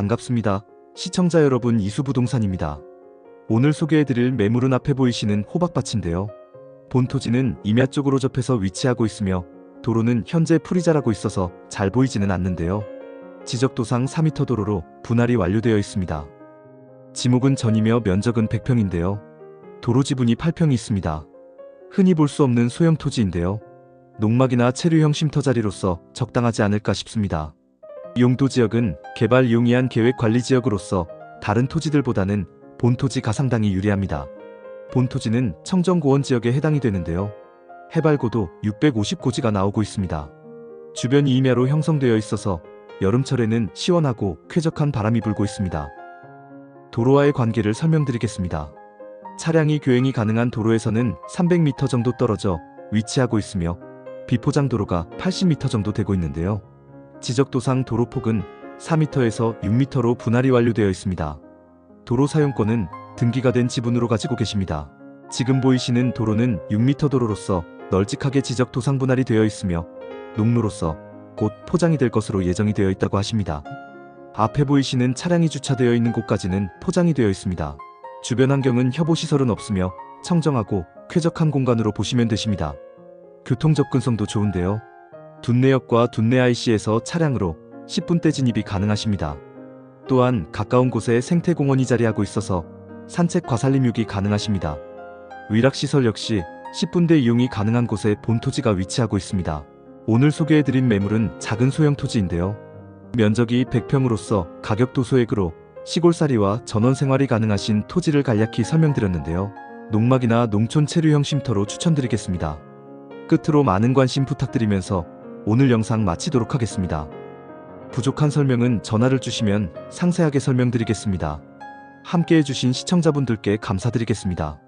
반갑습니다. 시청자 여러분 이수부동산입니다. 오늘 소개해드릴 매물은 앞에 보이시는 호박밭인데요. 본 토지는 임야 쪽으로 접해서 위치하고 있으며 도로는 현재 풀이 자라고 있어서 잘 보이지는 않는데요. 지적도상 4m 도로로 분할이 완료되어 있습니다. 지목은 전이며 면적은 100평인데요. 도로 지분이 8평이 있습니다. 흔히 볼 수 없는 소형 토지인데요. 농막이나 체류형 쉼터 자리로서 적당하지 않을까 싶습니다. 용도 지역은 개발 용이한 계획 관리 지역으로서 다른 토지들보다는 본토지 가 상당히 유리합니다. 본토지는 청정고원 지역에 해당이 되는데요. 해발고도 650고지가 나오고 있습니다. 주변이 임야로 형성되어 있어서 여름철에는 시원하고 쾌적한 바람이 불고 있습니다. 도로와의 관계를 설명드리겠습니다. 차량이 교행이 가능한 도로에서는 300m 정도 떨어져 위치하고 있으며 비포장 도로가 80m 정도 되고 있는데요. 지적도상 도로폭은 4m에서 6m로 분할이 완료되어 있습니다. 도로 사용권은 등기가 된 지분으로 가지고 계십니다. 지금 보이시는 도로는 6m 도로로서 널찍하게 지적도상 분할이 되어 있으며 농로로서 곧 포장이 될 것으로 예정이 되어 있다고 하십니다. 앞에 보이시는 차량이 주차되어 있는 곳까지는 포장이 되어 있습니다. 주변 환경은 협오시설은 없으며 청정하고 쾌적한 공간으로 보시면 되십니다. 교통 접근성도 좋은데요. 둔내역과 둔내 IC에서 차량으로 10분대 진입이 가능하십니다. 또한 가까운 곳에 생태공원이 자리하고 있어서 산책 과산림육이 가능하십니다. 위락시설 역시 10분대 이용이 가능한 곳에 본토지가 위치하고 있습니다. 오늘 소개해드린 매물은 작은 소형 토지인데요. 면적이 100평으로서 가격도 소액으로 시골살이와 전원생활이 가능하신 토지를 간략히 설명드렸는데요. 농막이나 농촌 체류형 쉼터로 추천드리겠습니다. 끝으로 많은 관심 부탁드리면서 오늘 영상 마치도록 하겠습니다. 부족한 설명은 전화를 주시면 상세하게 설명드리겠습니다. 함께 해 주신 시청자분들께 감사드리겠습니다.